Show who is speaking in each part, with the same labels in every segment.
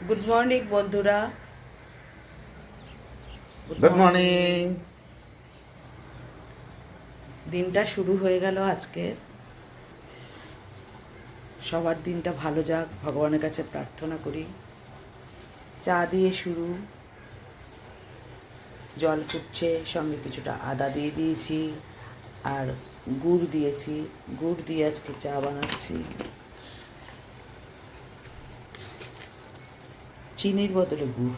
Speaker 1: Good morning বন্ধুরা
Speaker 2: good morning
Speaker 1: দিনটা শুরু হয়ে গেল আজকে। সবার দিনটা ভালো যাক ভগবানের কাছে প্রার্থনা করি। চা দিয়ে শুরু। জল ফুটছে সঙ্গে কিছুটা আদা দিয়ে দিয়েছি আর গুড় দিয়েছি। গুড় দিয়ে আজকে চা বানাচ্ছি। চিনির বদলে গুড়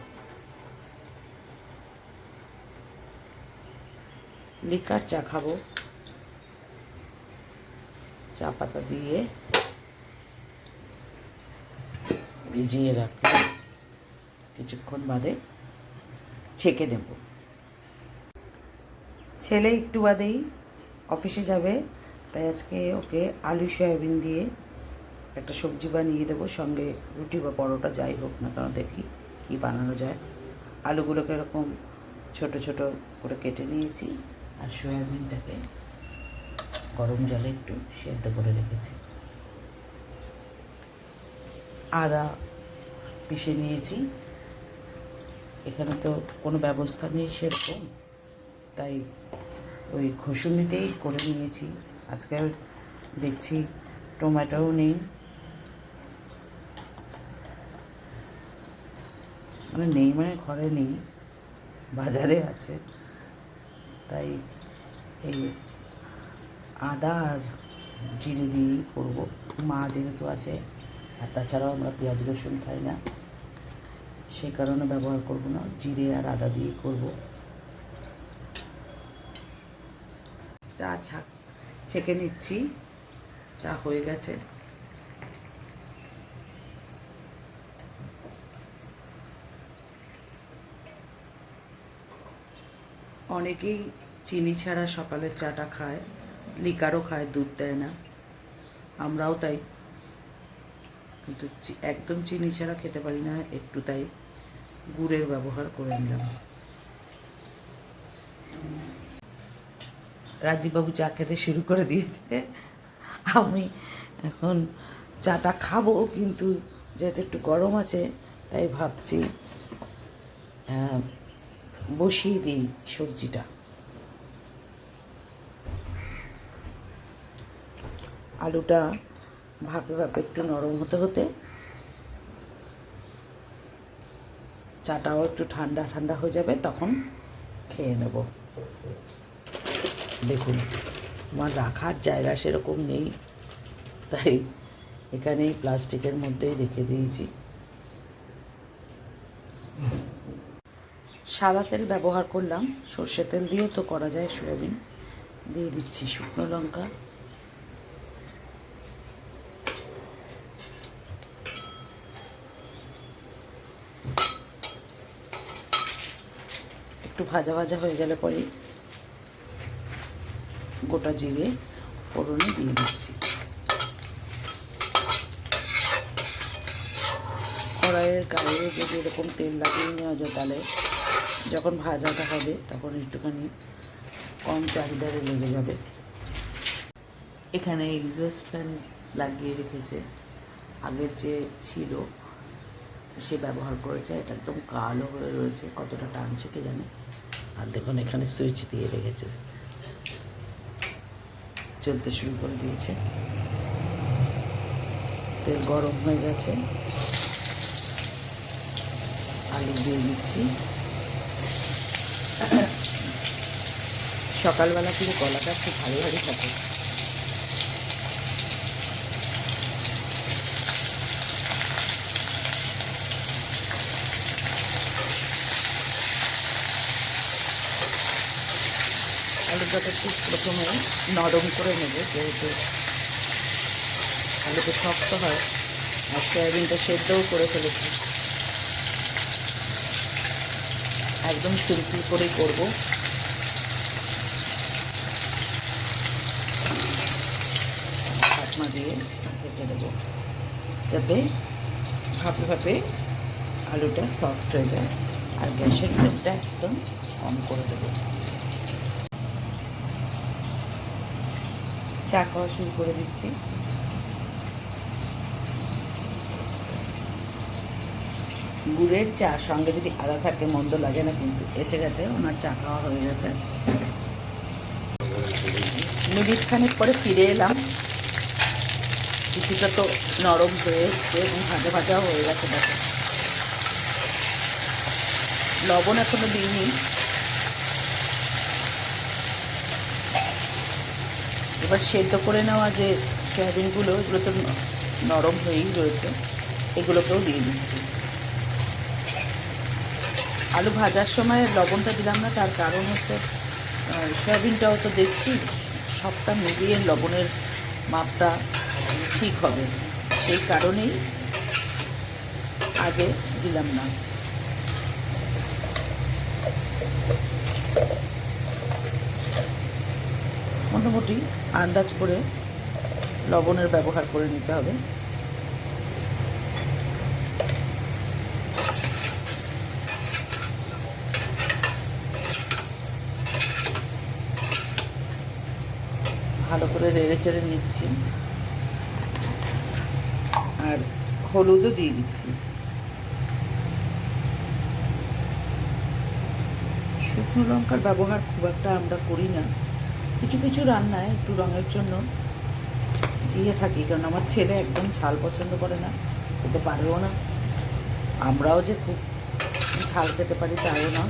Speaker 1: লিকার চা খাব। চা পাতা দিয়ে ভিজিয়ে রাখলাম। কিছুক্ষণ বাদে ছেঁকে নেব। ছেলে একটু বাদেই অফিসে যাবে, তাই আজকে ওকে আলু সয়াবিন দিয়ে একটা সবজি বানিয়ে দেবো, সঙ্গে রুটি বা পরোটা যাই হোক না কেন দেখি কী বানানো যায়। আলুগুলোকে এরকম ছোট ছোট করে কেটে নিয়েছি আর সয়াবিনটাকে গরম জলে একটু সেদ্ধ করে রেখেছি। আদা পিষে নিয়েছি। এখানে তো কোনো ব্যবস্থা নেই সেরকম, তাই ওই ঘষুনিতেই করে নিয়েছি। আজকে দেখছি টমেটোও নেই। মানে নেই মানে ঘরে নেই, বাজারে আছে। তাই এই আদা আর জিরে দিয়েই করব। মা যেহেতু আছে, আর তাছাড়াও আমরা পেঁয়াজ, রসুন খাই না, সে কারণে ব্যবহার করব না। জিরে আর আদা দিয়েই করব। চা ছা ছেঁকে নিচ্ছি। চা হয়ে গেছে। অনেকেই চিনি ছাড়া সকালের চাটা খায়, লিকারও খায়, দুধ দেয় না। আমরাও তাই। কিন্তু একদম চিনি ছাড়া খেতে পারি না, একটু তাই গুড়ের ব্যবহার করে নিলাম। রাজীববাবু চা খেতে শুরু করে দিয়েছে। আমি এখন চাটা খাব, কিন্তু যেহেতু একটু গরম আছে, তাই ভাবছি বসিয়ে দিই সবজিটা। আলুটা ভাপে ভাপে একটু নরম হতে হতে, চাটাও একটু ঠান্ডা ঠান্ডা হয়ে যাবে, তখন খেয়ে নেব। দেখুন, আমার রাখার জায়গা সেরকম নেই, তাই এখানেই প্লাস্টিকের মধ্যেই রেখে দিয়েছি। সাদা তেল ব্যবহার করলাম। সর্ষে তেল দিয়েও তো করা যায় সয়াবিন। দিয়ে দিচ্ছি শুকনো লঙ্কা। একটু ভাজা ভাজা হয়ে গেলে পরে গোটা জিরে ফোড়নে দিয়ে দিচ্ছি। কড়াইয়ের গায়ে যদি এরকম তেল লাগিয়ে নেওয়া যায় তাহলে যখন ভাজাটা হবে, তখন একটুখানি কম চাহিদারে লেগে যাবে। এখানে এক্সস্ট ফ্যান লাগিয়ে রেখেছে। আগের যে ছিল, সে ব্যবহার করেছে। এটা একদম কালো হয়ে রয়েছে। কতটা টানছে কে জানে? আর দেখুন, এখানে সুইচ দিয়ে রেখেছে। চলতে শুরু করে দিয়েছে। তেল গরম হয়ে গেছে। আলু দিয়ে দিচ্ছি। সকালবেলা কিন্তু কলাটা ভারী ভারী থাকে। আলুটাকে একটু প্রথমে নরম করে নেবে, যেহেতু আলুটা শক্ত হয়, আর সয়াবিনটা সেদ্ধও করে ফেলেছি। একদম সিম্পল করেই করব। ঢাকনা দিয়ে ঢেকে দেবো। যাতে ভাপে ভাপে আলুটা সফট হয়ে যায় আর গ্যাসের ফ্লেমটা একদম কম করে দেবো। চা খাওয়া শুরু করে দিচ্ছি। গুড়ের চা সঙ্গে যদি আদা থাকে, মন্দ লাগে না, কিন্তু এসে গেছে, ওনার চা খাওয়া হয়ে গেছে। মিনিট খানিক পরে ফিরে এলাম। কিছুটা তো নরম হয়ে এসছে এবং ভাজা ভাজাও হয়ে গেছে, দেখো। লবণ এখনও দিইনি। এবার সেদ্ধ করে নেওয়া যে সয়াবিনগুলো, এগুলো তো নরম হয়েই রয়েছে, এগুলোকেও দিয়ে দিচ্ছি। আলু ভাজার সময় লবণটা দিলাম না, তার কারণ হচ্ছে সয়াবিনটাও তো দেখছি, সবটা মিলিয়ে লবণের মাপটা ঠিক হবে। সেই কারণেই আগে দিলাম না। মোটামুটি আন্দাজ করে লবণের ব্যবহার করে নিতে হবে। ভালো করে রেড়ে চেড়ে নিচ্ছি। আর হলুদও দিয়ে দিচ্ছি। শুকনো লঙ্কার ব্যবহার খুব একটা আমরা করি না। কিছু কিছু রান্নায় একটু রঙের জন্য দিয়ে থাকি, কারণ আমার ছেলে একদম ঝাল পছন্দ করে না, খেতে পারেও না। আমরাও যে খুব ঝাল খেতে পারি তাও না।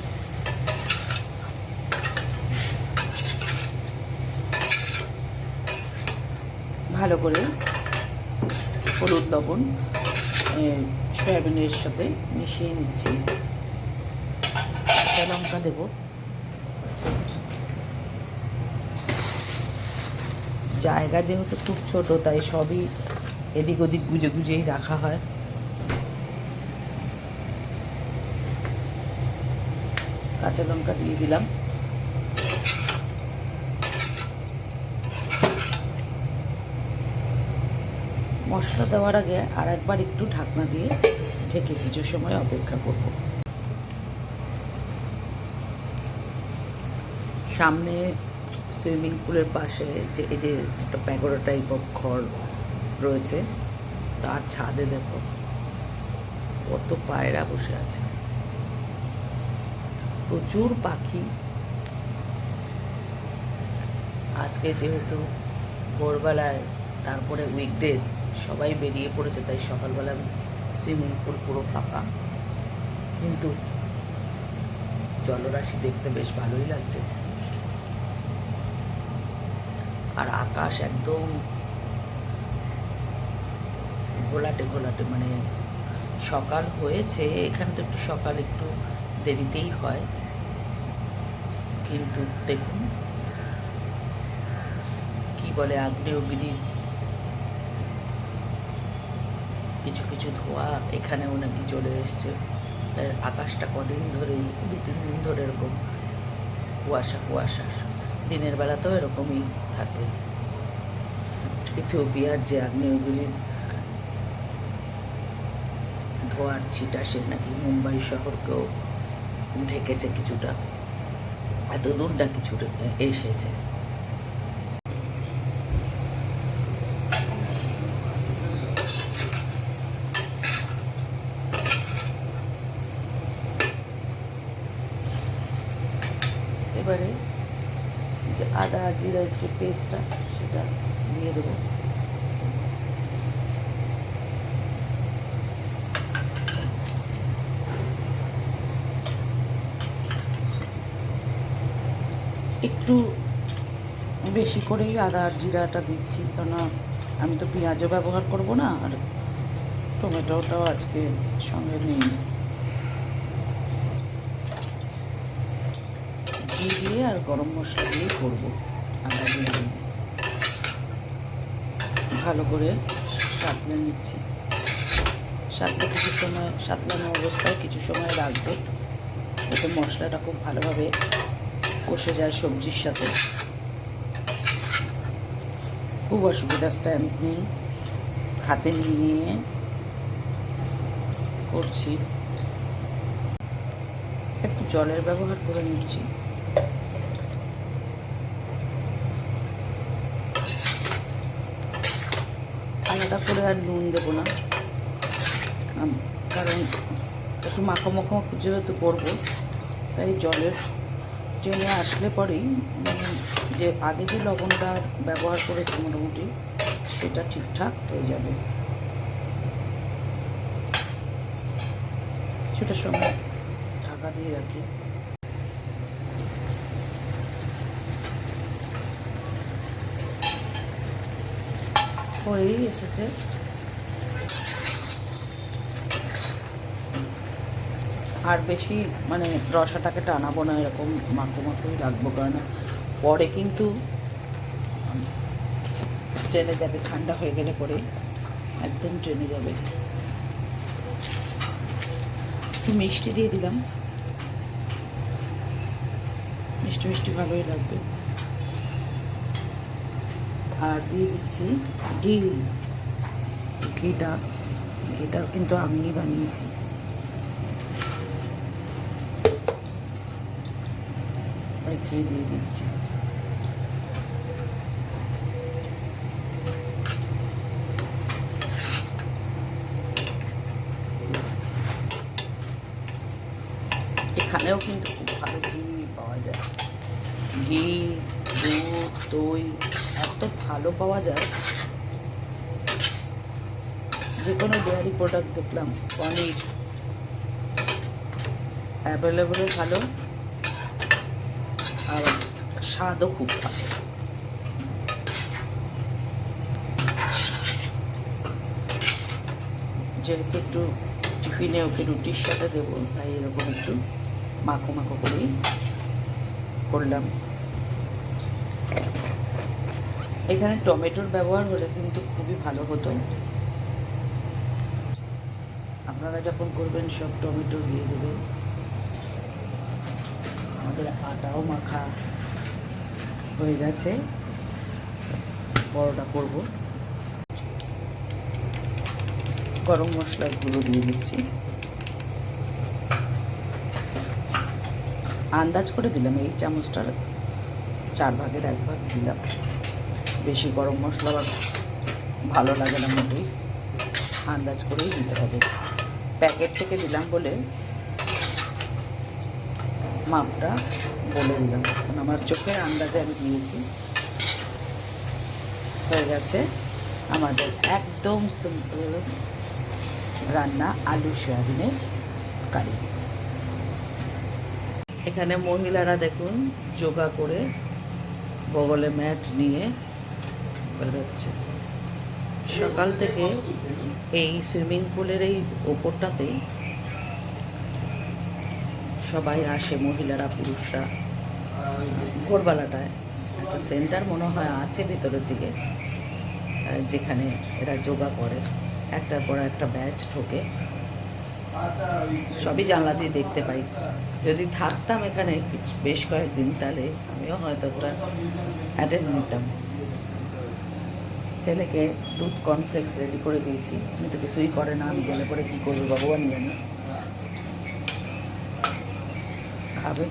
Speaker 1: ভালো করে হলুদ লবণ সয়াবিনের সাথে মিশিয়ে নিচ্ছি। লঙ্কা দেবো। জায়গা যেহেতু খুব ছোট, তাই সবই এদিক ওদিক গুজে গুজেই রাখা হয়। কাঁচা লঙ্কা দিয়ে দিলাম। মশলা দেওয়ার আগে আর একবার একটু ঢাকনা দিয়ে ঢেকে কিছু সময় অপেক্ষা করব। সামনে সুইমিং পুলের পাশে যে, এই যে একটা প্যাগোড়া টাইপ অফ ঘর রয়েছে, তার ছাদে দেখো কত পায়রা বসে আছে। প্রচুর পাখি। আজকে যেহেতু ভোরবেলায়, তারপরে উইকডেজ সবাই বেরিয়ে পড়েছে, তাই সকালবেলা সুইমিং পুল পুরো ফাঁকা। কিন্তু জলরাশি দেখতে বেশ ভালোই লাগছে। আর আকাশ একদম ঘোলাটে ঘোলাটে মানে সকাল হয়েছে, এখানে তো একটু সকাল একটু দেরিতেই হয়। কিন্তু দেখুন, কি বলে, আগ্নেয়গিরির কিছু কিছু ধোঁয়া এখানেও নাকি চলে এসছে। তাই আকাশটা কদিন ধরেই, দু তিন দিন ধরে এরকম কুয়াশা কুয়াশা। দিনের বেলাতেও এরকমই থাকে। ইথিওপিয়ার যে আগ্নেয়গিরির ধোয়ার ছিটা, সে নাকি মুম্বাই শহরকেও ঢেকেছে কিছুটা। এত দূর না কিছুটা এসেছে। এবারে যে আদা জিরার যে পেস্টটা সেটা দিয়ে দেবো। একটু বেশি করেই আদা আর জিরাটা দিচ্ছি, কেননা আমি তো পেঁয়াজও ব্যবহার করব না, আর টমেটোটাও আজকে সঙ্গে নেই ঘি দিয়ে আর গরম মশলা দিয়ে করব। দিয়ে। ভালো করে সাতলে নিচ্ছি। সাতলে কিছু সময় সাতলানো অবস্থায় কিছু সময় রাখব। যাতে মশলাটা খুব ভালোভাবে কষে যায় সবজির সাথে। খুব অসুবিধা স্ট্যাম্প নেই। হাতে নিয়ে করছি। একটু জলের ব্যবহার করে নিচ্ছি। আলাদা করে আর নুন দেবো না। কারণ একটু মাখো মাখো যেহেতু করব, তাই জলের টেনে আসলে পরেই যে আগে যে লবণটা ব্যবহার করেছি মোটামুটি, সেটা ঠিকঠাক হয়ে যাবে। কিছুটা সময় ঢাকা দিয়ে রাখি। হয়েই এসেছে। আর বেশি মানে রসাটাকে টানাবো না, এরকম মাখো মাখোই রাখব, কারণ পরে কিন্তু ট্রেনে যাবে, ঠান্ডা হয়ে গেলে পরে একদম ট্রেনে যাবে। মিষ্টি দিয়ে দিলাম। মিষ্টি মিষ্টি ভালোই লাগবে। আর দিয়ে দিচ্ছি ঘি ঘিটা ঘিটা কিন্তু আমিই বানিয়েছি। ঘি দিয়ে দিচ্ছি। এখানেও কিন্তু খুব ভালো ঘি পাওয়া যায়। ঘি ভালো পাওয়া যায় যে কোনো ডেয়ারি প্রোডাক্ট দেখলাম, পনির অ্যাভেলেবেলও ভালো, আর স্বাদও খুব ভালো। যেহেতু একটু টিফিনে ওকে রুটির সাথে দেবো, তাই এরকম একটু মাখো মাখো করেই করলাম। এখানে টমেটোর ব্যবহার হলে কিন্তু খুবই ভালো হতো। আপনারা যখন করবেন, সব টমেটো দিয়ে দেবেন। আমাদের আটাও মাখা হয়ে গেছে। বড়টা করব। গরম মশলার গুঁড়ো দিয়ে দিচ্ছি। আন্দাজ করে দিলাম, এই চামচটার চার ভাগের এক ভাগ দিলাম। বেশি গরম মশলা ভালো লাগে না মোটেই। আন্দাজ করেই দিতে হবে। প্যাকেট থেকে দিলাম বলে মাপটা বলে দিলাম। কারণ আমার চোখের আন্দাজে আমি দিয়েছি। হয়ে গেছে আমাদের একদম সিম্পল রান্না আলু সয়াবিনের কারি। এখানে মহিলারা দেখুন যোগা করে বগলে ম্যাট নিয়ে বেরোচ্ছে। সকাল থেকে এই সুইমিং পুলের এই ওপরটাতেই সবাই আসে, মহিলারা, পুরুষরা। ভোরবেলাটায় একটা সেন্টার মনে হয় আছে ভেতরের দিকে যেখানে এরা যোগা করে। একটার পর একটা ব্যাচ ঠোকে সবই জানলা দিয়ে দেখতে পাই। যদি থাকতাম এখানে বেশ কয়েকদিন, তাহলে আমিও হয়তো ওটা অ্যাটেন্ড নিতাম। ছেলেকে দুধ কর্নফ্লেক্স রেডি করে দিয়েছি। আমি তো কিছুই করে না, আমি গেলে পরে কী করব, ভগবানই জানি। খাবে।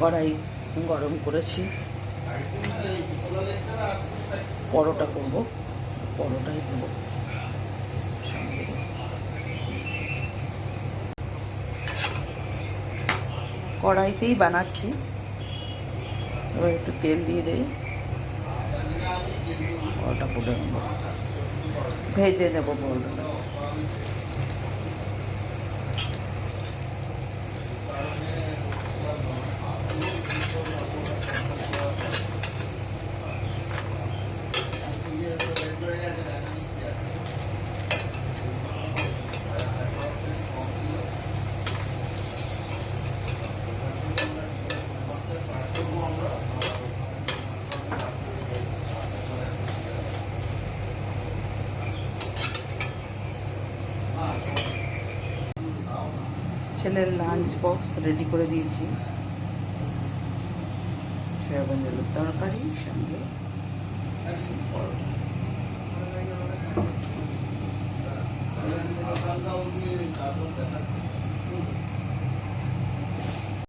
Speaker 1: কড়াই গরম করেছি। পরোটা করব। পরোটাই দেবো। কড়াইতেই বানাচ্ছি। এবার একটু তেল দিয়ে নেব ভেজে নেব পরোটাটা ছেলের লাঞ্চ বক্স রেডি করে দিয়েছি সয়াবিন আলুর তরকারি সঙ্গে।